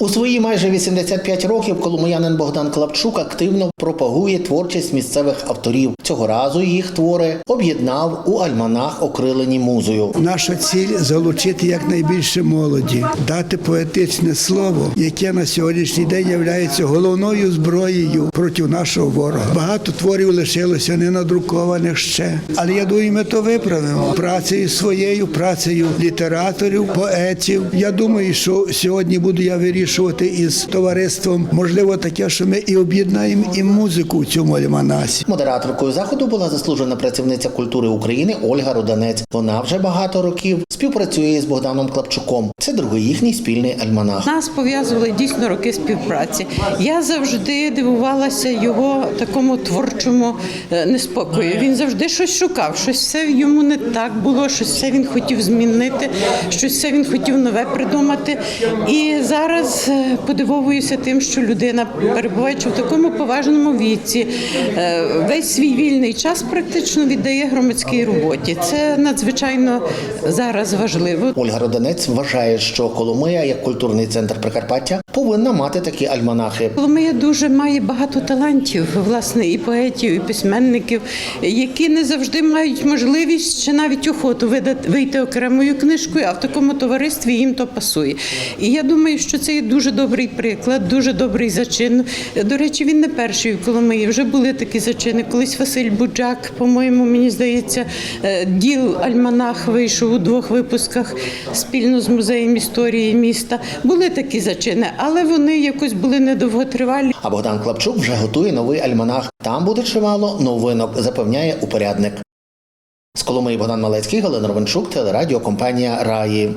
У свої майже 85 років коломиянин Богдан Клапчук активно пропагує творчість місцевих авторів. Цього разу їх твори об'єднав у альманах, окрилені музою. Наша ціль залучити якнайбільше молоді, дати поетичне слово, яке на сьогоднішній день є головною зброєю проти нашого ворога. Багато творів лишилося ненадрукованих ще. Але я думаю, ми то виправимо працею своєю, працею літераторів, поетів. Я думаю, що сьогодні буду я вирішувати із товариством, можливо, таке, що ми і об'єднаємо і музику в цьому альманасі. Модераторкою заходу була заслужена працівниця культури України Ольга Руданець. Вона вже багато років співпрацює з Богданом Клапчуком. Це другий їхній спільний альманах. Нас пов'язували дійсно роки співпраці. Я завжди дивувалася його такому творчому е, неспокою. Він завжди щось шукав, щось все йому не так було, щось все він хотів змінити, щось все він хотів нове придумати. І зараз е, подивовуюся тим, що людина, перебуваючи в такому поважному віці, е, весь свій вільний час практично віддає громадській роботі. Це надзвичайно зараз важливо. Ольга Роданець вважає, що Коломия, як культурний центр Прикарпаття, повинна мати такі альманахи. Коломия дуже має багато талантів, власне, і поетів, і письменників, які не завжди мають можливість чи навіть охоту видати вийти окремою книжкою, а в такому товаристві їм то пасує. І я думаю, що це є дуже добрий приклад, дуже добрий зачин. До речі, він не перший в Коломиї. Вже були такі зачини. Колись Василь Буджак, по-моєму, мені здається, е, діл Альманах вийшов у двох випусках спільно з музеєм історії міста. Були такі зачини, але вони якось були недовготривалі. А Богдан Клапчук вже готує новий альманах. Там буде чимало новинок, запевняє упорядник. З Коломиї Богдан Малецький, Галина Ровенчук, телерадіокомпанія Раї.